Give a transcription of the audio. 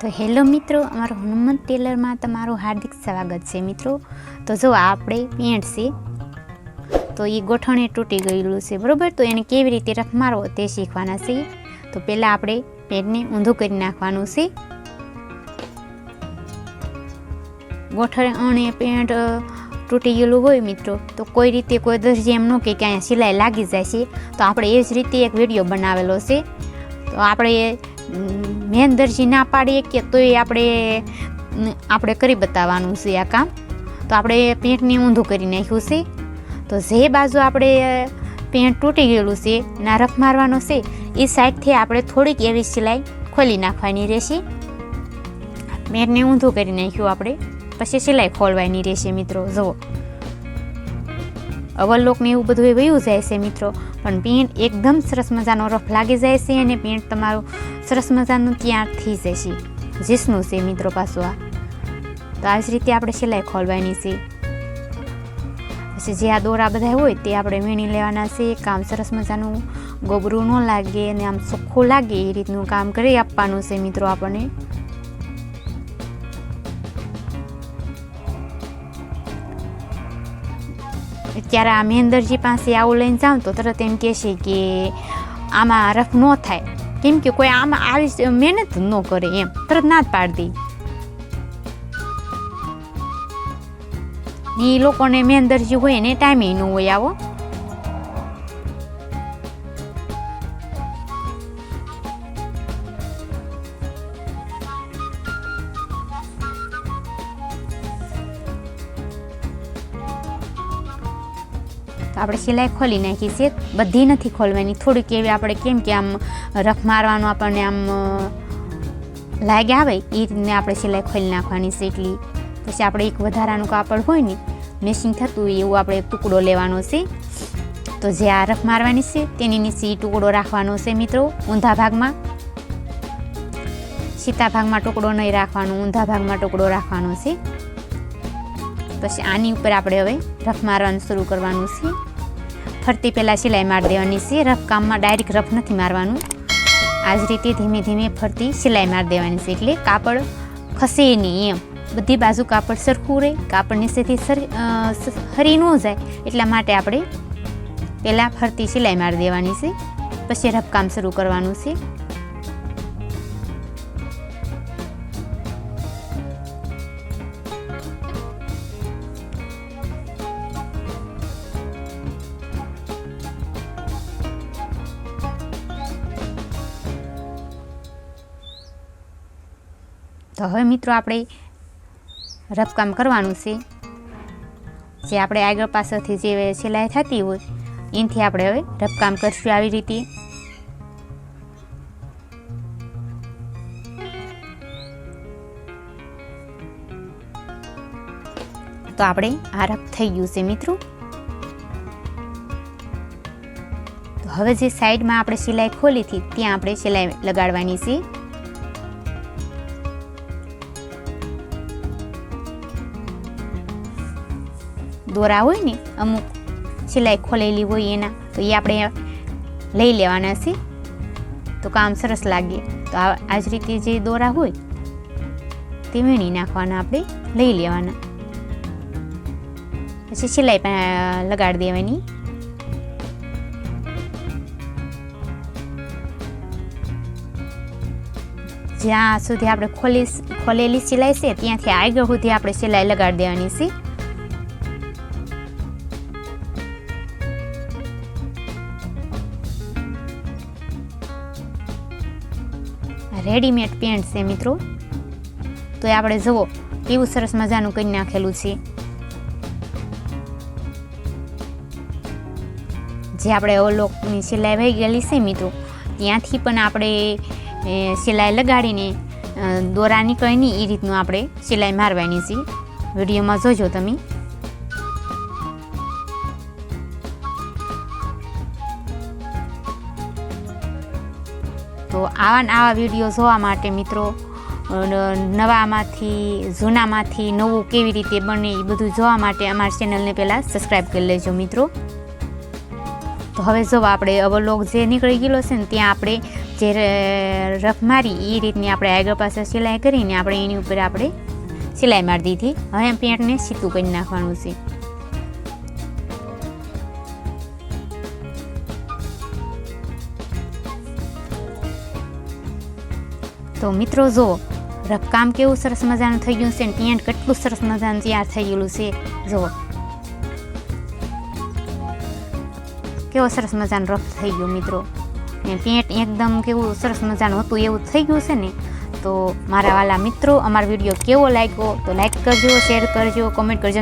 તો હેલો મિત્રો, અમારો હનુમંત ટેલરમાં તમારું હાર્દિક સ્વાગત છે મિત્રો. તો જો આપણે પેન્ટ છે તો એ ગોઠણે તૂટી ગયેલું છે, બરાબર? તો એને કેવી રીતે રફ મારવો તે શીખવાના છે. તો પહેલાં આપણે પેન્ટને ઊંધું કરી નાખવાનું છે. ગોઠણ પેન્ટ તૂટી ગયેલું હોય મિત્રો. તો કોઈ રીતે કોઈ દરજી એમ ન કે કે અહીંયા સિલાઈ લાગી જાય છે, તો આપણે એ જ રીતે એક વીડિયો બનાવેલો છે. તો આપણે મેન દરજી ના પાડીએ કે તોય આપણે આપણે કરી બતાવવાનું છે આ કામ. તો આપણે પેન્ટને ઊંધું કરી નાખ્યું છે. તો જે બાજુ આપણે પેન્ટ તૂટી ગયેલું છે, ના રફ મારવાનો છે, એ સાઈડથી આપણે થોડીક એવી સિલાઈ ખોલી નાખવાની રહેશે. પેન્ટને ઊંધું કરી નાખ્યું આપણે, પછી સિલાઈ ખોલવાની રહેશે મિત્રો, જુઓ. અવલોકને એવું બધું વયું જાય છે મિત્રો, પણ પેન્ટ એકદમ સરસ મજાનો રફ લાગી જાય છે અને પેન્ટ તમારું સરસ મજાનું ત્યાં થઈ જશે જીસનું છે મિત્રો પાછું આ. તો આવી જ રીતે આપણે સિલાઈ ખોલવાની છે પછી જે આ દોરા બધા હોય તે આપણે વીણી લેવાના છે કામ સરસ મજાનું ગોબરું ન લાગે અને આમ ચોખ્ખું લાગે એ રીતનું કામ કરી આપવાનું છે મિત્રો આપણને. ત્યારે આ મહેન્દરજી પાસે આવું લઈને જાઉં તો તરત એમ કહેશે કે આમાં રફ ન થાય. કેમ કે કોઈ આમાં આવી મહેનત ન કરે એમ. તરત ના જ પાડી દે એ લોકોને મહેન્દરજી હોય ને ટાઈમે ન હોય આવો. આપણે સિલાઈ ખોલી નાખી છે. બધી નથી ખોલવાની. થોડીક એવી આપણે કેમ કે આમ રફ મારવાનું આપણને આમ લાગે આવે એ રીતને આપણે સિલાઈ ખોલી નાખવાની છે એટલી. પછી આપણે એક વધારાનું કાપડ હોય ને મેસિંગ થતું હોય એવું આપણે ટુકડો લેવાનો છે. તો જે આ રફ મારવાની છે, તેની નીચે ટુકડો રાખવાનો છે મિત્રો, ઊંધા ભાગમાં. સીતા ભાગમાં ટુકડો નહીં રાખવાનો, ઊંધા ભાગમાં ટુકડો રાખવાનો છે. પછી આની ઉપર આપણે હવે રફ મારવાનું શરૂ કરવાનું છે. ફરતી પહેલાં સિલાઈ મારી દેવાની છે. રફ કામમાં ડાયરેક્ટ રફ નથી મારવાનું. આ જ રીતે ધીમે ધીમે ફરતી સિલાઈ મારી દેવાની છે. એટલે કાપડ ખસે નહીં એમ. બધી બાજુ કાપડ સરખું રહે. કાપડ નીચેથી સર હરી ન જાય. એટલા માટે આપણે પહેલાં ફરતી સિલાઈ મારી દેવાની છે. પછી રફકામ શરૂ કરવાનું છે. તો હવે મિત્રો આપણે રફકામ કરવાનું છે. જે આપણે આગળ પાસેથી જે સિલાઈ થતી હોય, એનાથી આપણે હવે રફકામ કરશું આવી રીતે. તો આપણે આ રફ થઈ ગયું છે મિત્રો. હવે જે સાઈડમાં આપણે સિલાઈ ખોલી હતી, ત્યાં આપણે સિલાઈ લગાડવાની છે. દોરા હોય ને અમુક સિલાઈ ખોલેલી હોય એના, તો એ આપણે લઈ લેવાના છે. તો કામ સરસ લાગે. તો આ જ રીતે જે દોરા હોય, તે વીણી નાખવાના આપણે, લઈ લેવાના. પછી સિલાઈ પણ લગાડી દેવાની. જ્યાં સુધી આપણે ખોલી ખોલેલી સિલાઈ છે, ત્યાંથી આગળ સુધી આપણે સિલાઈ લગાડી દેવાની છે. રેડીમેડ પેન્ટ છે મિત્રો. તો એ આપણે જુઓ, કેવું સરસ મજાનું કરી નાખેલું છે. જે આપણે ઓલોકની સિલાઈ વહી ગયેલી છે મિત્રો, ત્યાંથી પણ આપણે સિલાઈ લગાડીને દોરા નીકળીને એ રીતનું આપણે સિલાઈ મારવાની છે. વિડીયોમાં જોજો તમે. તો આવા ને આવા વીડિયો જોવા માટે મિત્રો નવામાંથી, જૂનામાંથી, નવું કેવી રીતે બને એ બધું જોવા માટે અમારી ચેનલને પહેલાં સબસ્ક્રાઈબ કરી લેજો મિત્રો. તો હવે જો આપણે અવલોક જે નીકળી ગયેલો છે ને ત્યાં આપણે જે રફ મારી એ રીતની આપણે આગળ પાસે સિલાઈ કરીને આપણે એની ઉપર આપણે સિલાઈ મારી દીધી. હવે પેન્ટને સીતું કરી નાખવાનું છે. તો મિત્રો જો રફકામ કેવું સરસ મજાનું થઈ ગયું છે ને પેન્ટ કેટલું સરસ મજાનું તૈયાર થઈ ગયેલું છે જુઓ કેવો સરસ મજાનો રફ થઈ ગયો મિત્રો. ને પેન્ટ એકદમ કેવું સરસ મજાનું હતું એવું થઈ ગયું છે ને. તો મારા વાલા મિત્રો, અમારો વીડિયો કેવો લાગ્યો તો લાઈક કરજો, શેર કરજો, કોમેન્ટ કરજો.